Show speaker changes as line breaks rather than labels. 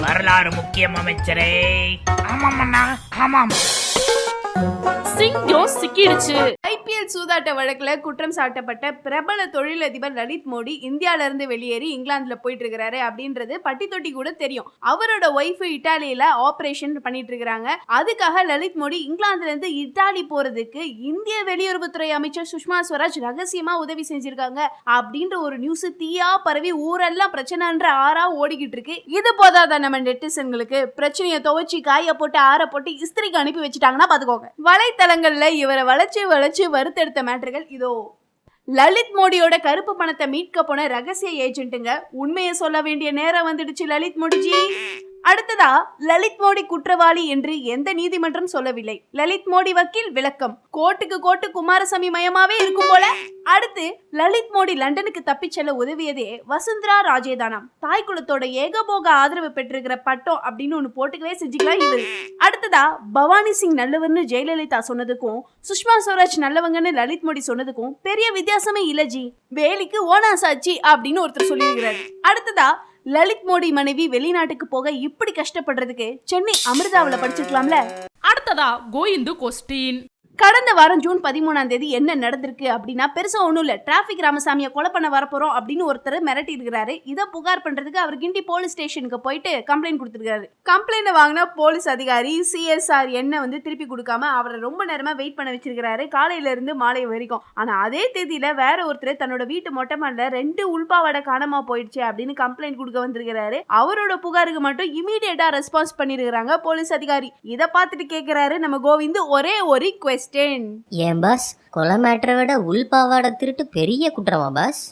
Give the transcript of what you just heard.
வரலாறு முக்கியம் அமைச்சரே. ஆமாம் ஆமாம்.
சிங்கம் சிக்கிடுச்சு
ஐபிஎல் சூதாட்ட வழக்குல குற்றம் சாட்டப்பட்ட பிரபல தொழிலதிபர் லலித் மோடி இந்தியால இருந்து வெளியேறி இங்கிலாந்துல போயிட்டு இருக்கிறாரு அப்படின்றது பட்டி தொட்டி கூட தெரியும். அவரோட ஒய்ஃப் இட்டாலியில ஆபரேஷன் பண்ணிட்டு இருக்கிறாங்க அதுக்காக லலித் மோடி இங்கிலாந்துல இருந்து இத்தாலி போறதுக்கு இந்திய வெளியுறவுத்துறை அமைச்சர் சுஷ்மா ஸ்வராஜ் ரகசியமா உதவி செஞ்சிருக்காங்க அப்படின்ற ஒரு நியூஸ் தீயா பரவி ஊரெல்லாம் பிரச்சனைன்ற ஆறா ஓடிக்கிட்டு இருக்கு இது போதாதான் நம்ம நெட்டிசன்களுக்கு பிரச்சனையை துவச்சி காய போட்டு ஆற போட்டு இஸ்திரிக்கு அனுப்பி வச்சுட்டாங்கன்னா பாத்துக்கோங்க. காலங்களில் இவரை வளைச்சு வளைச்சு வறுத்தெடுத்த மேட்டர்கள் இதோ. லலித் மோடியோட கருப்பு பணத்தை மீட்க போன ரகசிய ஏஜென்ட்டுங்க உண்மையை சொல்ல வேண்டிய நேரம் வந்துடுச்சு லலித் மோடிஜி. அடுத்ததா லலித் மோடி குற்றவாளி என்று எந்த நீதிமன்றம் சொல்லவில்லை. லலித் மோடி வக்கீல் விளக்கம். கோட்டுக்கு கோர்ட்டு குமாரசாமி மயமாவே இருக்கும் போல. அடுத்து லலித் மோடி லண்டனுக்கு தப்பிச் செல்ல உதவியதே வசுந்தரா ராஜேதானாம். தாய் குலத்தோட ஏகபோக ஆதரவு பெற்றிருக்கிற பட்டம் அப்படின்னு ஒண்ணு போட்டுக்கவே செஞ்சுக்கலாம் இவர். அடுத்ததா பவானி சிங் நல்லவர்னு ஜெயலலிதா சொன்னதுக்கும் சுஷ்மா ஸ்வராஜ் நல்லவங்கன்னு லலித் மோடி சொன்னதுக்கும் பெரிய வித்தியாசமே இல்லஜி வேலிக்கு ஓனாசாச்சி அப்படின்னு ஒருத்தர் சொல்லியிருக்கிறார். அடுத்ததா லலித் மோடி மனைவி வெளிநாட்டுக்கு போக இப்படி கஷ்டப்படுறதுக்கு சென்னை அமிர்தாவுல படிச்சிருக்கலாம்ல?
அடுத்ததா கோயிந்து கொஸ்டின்.
கடந்த வாரம் ஜூன் பதிமூணாம் தேதி என்ன நடந்திருக்கு அப்படின்னா பெருசா ஒன்றும் இல்லை. டிராஃபிக் ராமசாமியை கொலை பண்ண வரப்போறோம் அப்படின்னு ஒருத்தர் மிரட்டி இருக்கிறாரு இதை புகார் பண்றதுக்கு அவர் கிண்டி போலீஸ் ஸ்டேஷனுக்கு போயிட்டு கம்ப்ளைண்ட் கொடுத்துருக்காரு கம்ப்ளைண்ட் வாங்கினா போலீஸ் அதிகாரி சிஎஸ்ஆர் என்ன வந்து திருப்பி கொடுக்காம அவரை ரொம்ப நேரமா வெயிட் பண்ண வச்சிருக்கிறாரு. காலையில இருந்து மாலை வரைக்கும். ஆனா அதே தேதியில வேற ஒருத்தர் தன்னோட வீட்டு மொட்டை மாடல ரெண்டு உள்பாவடை காணமா போயிடுச்சு அப்படின்னு கம்ப்ளைண்ட் கொடுக்க வந்திருக்கிறாரு. அவரோட புகாருக்கு மட்டும் இமீடியட்டா ரெஸ்பான்ஸ் பண்ணிருக்காங்க போலீஸ் அதிகாரி. இதை பார்த்துட்டு கேட்குறாரு நம்ம கோவிந்த் ஒரே ஒரு கொஸ்டின்
ஏன் பாஸ்? கொலை மேட்டரை விட உள் பாவாடை திருட்டு பெரிய குற்றமா பாஸ்?